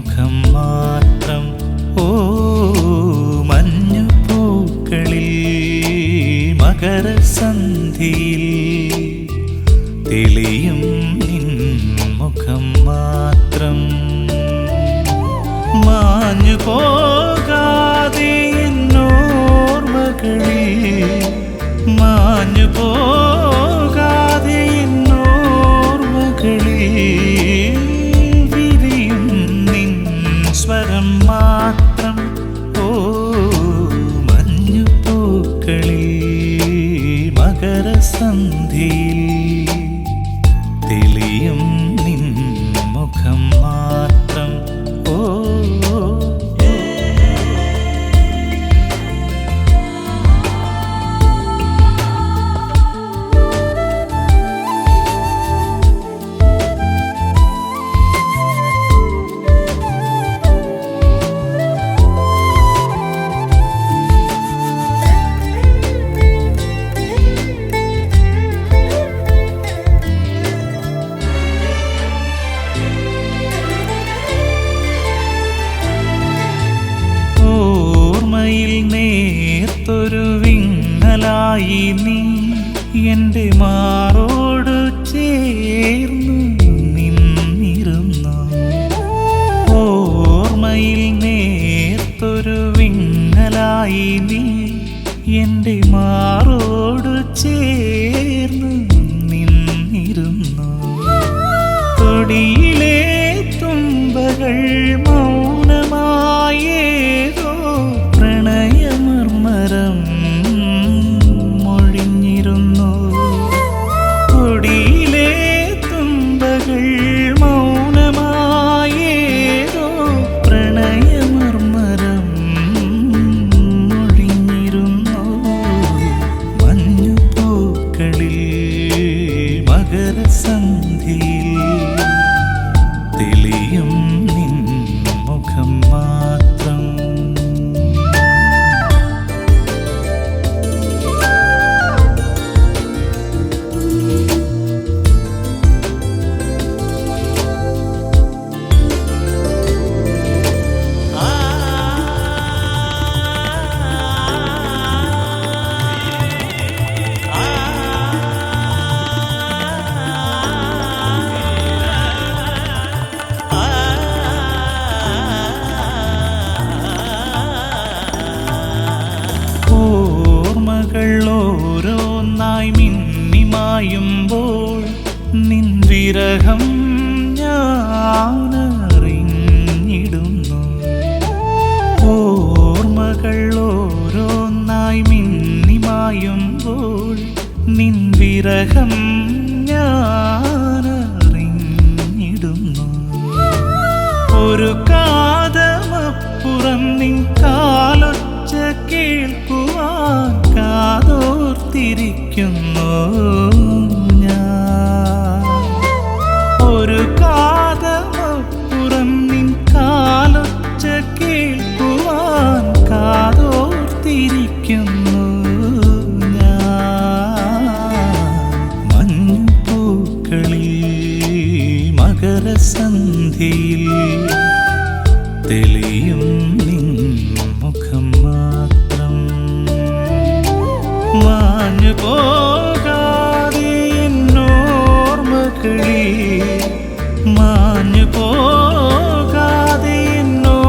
മുഖം മാത്രം ഓ മഞ്ഞ പൂക്കളിൽ മകരസന്ധിയിൽ തെളിയും നിൻ മുഖം മാത്രം മാഞ്ഞു പോകാതെ നോർമകളിൽ മാഞ്ഞു പോകാതെ നോർമകളിൽ വിങ്ങലായി നീ എന്റെ മാറോട് ചേർന്നു നിന്നിരുന്നു ഓർമ്മയിൽ നേർത്തൊരു വിങ്ങലായി നീ എന്റെ മാറോട് ചേർന്നു നിന്നിരുന്നു തൊടിയിലെ തുമ്പകൾ മൗനമായേതോ വിരഹം ഞാനറിഞ്ഞിടുന്നു. ഓർമ്മകൾ ഓരോന്നായി മിന്നിമായുമ്പോൾ നിൻ വിരഹം ഞാനറിഞ്ഞിടുന്നു. ഒരു കാതമപ്പുറം നിൻ കാലൊച്ച കേൾക്കുവാൻ കാതോർത്തിരിക്കുന്നു. പറഞ്ഞു പോകാതെ എന്നോർമ്മകളിൽ